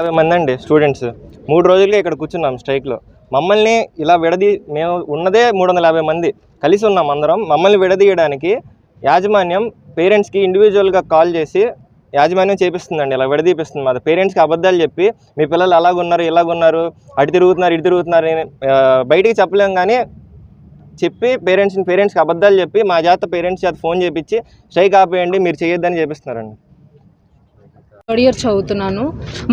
యాభై మంది అండి స్టూడెంట్స్. మూడు రోజులుగా ఇక్కడ కూర్చున్నాం స్ట్రైక్లో. మమ్మల్ని ఇలా విడదీ మేము ఉన్నదే మూడు వందల యాభై మంది. కలిసి ఉన్నాం అందరం. మమ్మల్ని విడదీయడానికి యాజమాన్యం పేరెంట్స్కి ఇండివిజువల్గా కాల్ చేసి యాజమాన్యం చేపిస్తుందండి. ఇలా విడదీపిస్తుంది. మాది పేరెంట్స్కి అబద్ధాలు చెప్పి మీ పిల్లలు అలాగున్నారు ఇలాగున్నారు అటు తిరుగుతున్నారు ఇటు తిరుగుతున్నారు అని బయటికి చెప్పలేం కానీ చెప్పి పేరెంట్స్ని పేరెంట్స్కి అబద్ధాలు చెప్పి మా చేత పేరెంట్స్ చేత ఫోన్ చేపించి స్ట్రైక్ ఆపేయండి మీరు చేయొద్దని చేపిస్తున్నారండి థర్డ్ ఇయర్ చదువుతున్నాను.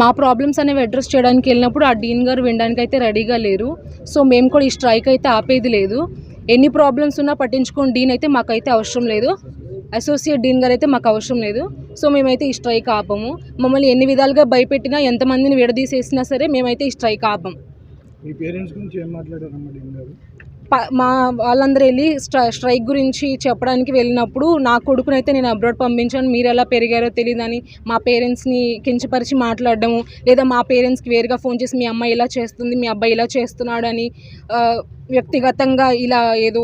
మా ప్రాబ్లమ్స్ అనేవి అడ్రస్ చేయడానికి వెళ్ళినప్పుడు ఆ డీన్ గారు వినడానికి అయితే రెడీగా లేరు. సో మేము కూడా ఈ స్ట్రైక్ అయితే ఆపేది లేదు. ఎన్ని ప్రాబ్లమ్స్ ఉన్నా పట్టించుకోని డీన్ అయితే మాకైతే అవసరం లేదు. అసోసియేట్ డీన్ గారు అయితే మాకు అవసరం లేదు. సో మేమైతే ఈ స్ట్రైక్ ఆపము. మమ్మల్ని ఎన్ని విధాలుగా భయపెట్టినా ఎంతమందిని విడదీసేసినా సరే మేమైతే ఈ స్ట్రైక్ ఆపం. మీ పేరెంట్స్ గురించి ఏం మాట్లాడారమ్మా డీన్ గారు? మా వాళ్ళందరూ వెళ్ళి స్ట్రైక్ గురించి చెప్పడానికి వెళ్ళినప్పుడు నా కొడుకునైతే నేను అబ్రాడ్ పంపించాను. మీరు ఎలా పెరిగారో తెలియదని మా పేరెంట్స్ని కించపరిచి మాట్లాడడము లేదా మా పేరెంట్స్కి వేరుగా ఫోన్ చేసి మీ అమ్మాయి ఇలా చేస్తుంది మీ అబ్బాయి ఇలా చేస్తున్నాడు అని వ్యక్తిగతంగా ఇలా ఏదో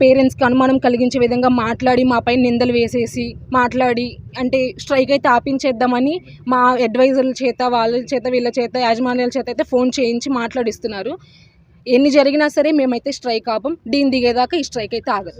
పేరెంట్స్కి అనుమానం కలిగించే విధంగా మాట్లాడి మా పైన నిందలు వేసేసి మాట్లాడి అంటే స్ట్రైక్ అయితే ఆపించేద్దామని మా అడ్వైజర్ల చేత వాళ్ళ చేత వీళ్ళ చేత యాజమాన్యాల చేత అయితే ఫోన్ చేయించి మాట్లాడిస్తున్నారు. ఎన్ని జరిగినా సరే మేమైతే స్ట్రైక్ ఆపం. దీని దిగేదాకా ఈ స్ట్రైక్ అయితే ఆగదు.